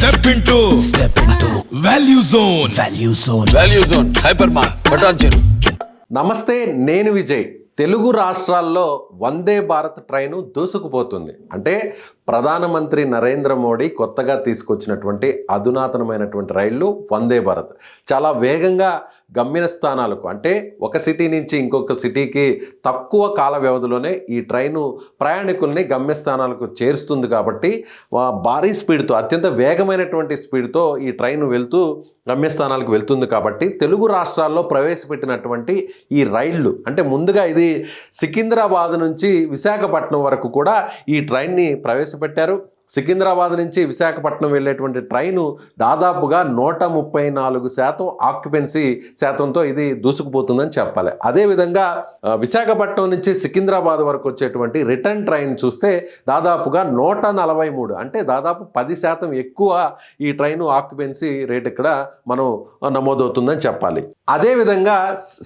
Step into step into value zone value zone value zone hyper mart నమస్తే నేను విజయ్. తెలుగు రాష్ట్రాల్లో Vande Bharat train దూసుకుపోతుంది. అంటే ప్రధానమంత్రి నరేంద్ర మోడీ కొత్తగా తీసుకొచ్చినటువంటి అధునాతనమైనటువంటి రైళ్ళు వందే భారత్. చాలా వేగంగా గమ్యస్థానాలకు. అంటే ఒక సిటీ నుంచి ఇంకొక సిటీకి తక్కువ కాల వ్యవధిలోనే ఈ ట్రైను ప్రయాణికుల్ని గమ్యస్థానాలకు చేరుస్తుంది కాబట్టి వా- భారీ స్పీడ్తో అత్యంత వేగమైనటువంటి స్పీడ్తో ఈ ట్రైన్ వెళ్తూ గమ్యస్థానాలకు వెళ్తుంది కాబట్టి తెలుగు రాష్ట్రాల్లో ప్రవేశపెట్టినటువంటి ఈ రైళ్ళు అంటే ముందుగా ఇది సికింద్రాబాద్ నుంచి విశాఖపట్నం వరకు కూడా ఈ ట్రైన్ని ప్రవేశపెట్టారు. సికింద్రాబాద్ నుంచి విశాఖపట్నం వెళ్ళేటువంటి ట్రైను దాదాపుగా నూట ముప్పై నాలుగు శాతం ఆక్యుపెన్సీ శాతంతో ఇది దూసుకుపోతుందని చెప్పాలి. అదేవిధంగా విశాఖపట్నం నుంచి సికింద్రాబాద్ వరకు వచ్చేటువంటి రిటర్న్ ట్రైన్ చూస్తే దాదాపుగా నూట నలభై మూడు అంటే దాదాపు పది శాతం ఎక్కువ ఈ ట్రైన్ ఆక్యుపెన్సీ రేట్ ఇక్కడ మనం నమోదవుతుందని చెప్పాలి. అదేవిధంగా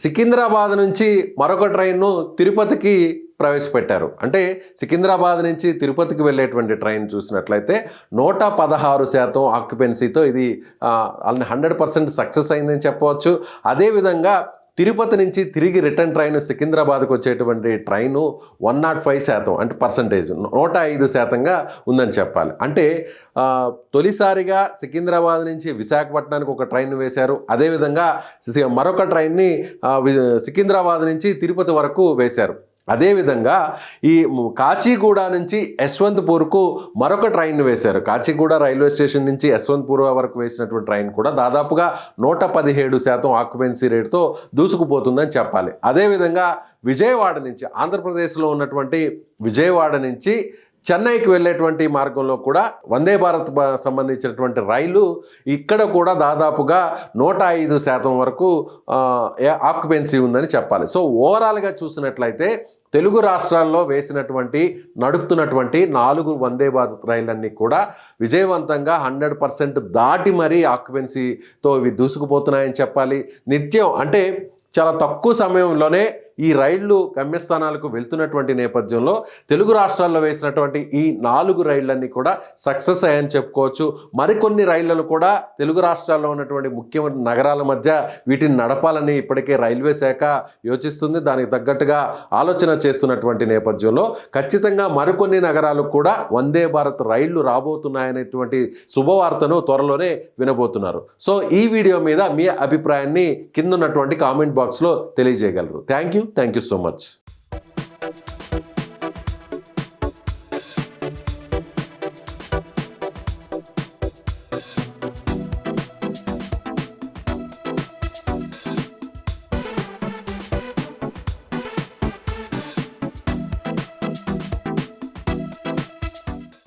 సికింద్రాబాద్ నుంచి మరొక ట్రైన్ను తిరుపతికి ప్రవేశపెట్టారు. అంటే సికింద్రాబాద్ నుంచి తిరుపతికి వెళ్ళేటువంటి ట్రైన్ చూసినట్లయితే నూట పదహారు శాతం ఆక్యుపెన్సీతో ఇది హండ్రెడ్ పర్సెంట్ సక్సెస్ అయిందని చెప్పవచ్చు. అదేవిధంగా తిరుపతి నుంచి తిరిగి రిటర్న్ ట్రైన్ సికింద్రాబాద్కు వచ్చేటువంటి ట్రైను వన్ నాట్ ఫైవ్ శాతం అంటే పర్సంటేజ్ నూట ఐదు శాతంగా ఉందని చెప్పాలి. అంటే తొలిసారిగా సికింద్రాబాద్ నుంచి విశాఖపట్నానికి ఒక ట్రైన్ వేశారు. అదేవిధంగా మరొక ట్రైన్ని సికింద్రాబాద్ నుంచి తిరుపతి వరకు వేశారు. అదేవిధంగా ఈ కాచిగూడ నుంచి యశ్వంత్పూర్కు మరొక ట్రైన్ వేశారు. కాచిగూడ రైల్వే స్టేషన్ నుంచి యశ్వంత్పూర్ వరకు వేసినటువంటి ట్రైన్ కూడా దాదాపుగా నూట పదిహేడు శాతం ఆక్యుపెన్సీ రేటుతో దూసుకుపోతుందని చెప్పాలి. అదేవిధంగా విజయవాడ నుంచి ఆంధ్రప్రదేశ్లో ఉన్నటువంటి విజయవాడ నుంచి చెన్నైకి వెళ్ళేటువంటి మార్గంలో కూడా వందే భారత్ సంబంధించినటువంటి రైలు ఇక్కడ కూడా దాదాపుగా నూట ఐదు శాతం వరకు ఆక్యుపెన్సీ ఉందని చెప్పాలి. సో ఓవరాల్గా చూసినట్లయితే తెలుగు రాష్ట్రాల్లో వేసినటువంటి నడుపుతున్నటువంటి నాలుగు వందే భారత్ రైళ్ళన్నీ కూడా విజయవంతంగా హండ్రెడ్ పర్సెంట్ దాటి మరీ ఆక్యుపెన్సీతో ఇవి దూసుకుపోతున్నాయని చెప్పాలి. నిత్యం అంటే చాలా తక్కువ సమయంలోనే ఈ రైళ్ళు గమ్యస్థానాలకు వెళ్తున్నటువంటి నేపథ్యంలో తెలుగు రాష్ట్రాల్లో వేసినటువంటి ఈ నాలుగు రైళ్ళన్నీ కూడా సక్సెస్ అయ్యాయని చెప్పుకోవచ్చు. మరికొన్ని రైళ్ళను కూడా తెలుగు రాష్ట్రాల్లో ఉన్నటువంటి ముఖ్యమైన నగరాల మధ్య వీటిని నడపాలని ఇప్పటికే రైల్వే శాఖ యోచిస్తుంది. దానికి తగ్గట్టుగా ఆలోచన చేస్తున్నటువంటి నేపథ్యంలో ఖచ్చితంగా మరికొన్ని నగరాలకు కూడా వందే భారత్ రైళ్ళు రాబోతున్నాయనేటువంటి శుభవార్తను త్వరలోనే వినబోతున్నారు. సో ఈ వీడియో మీద మీ అభిప్రాయాన్ని కింద ఉన్నటువంటి కామెంట్ బాక్స్లో తెలియజేయగలరు. Thank you. Thank you so much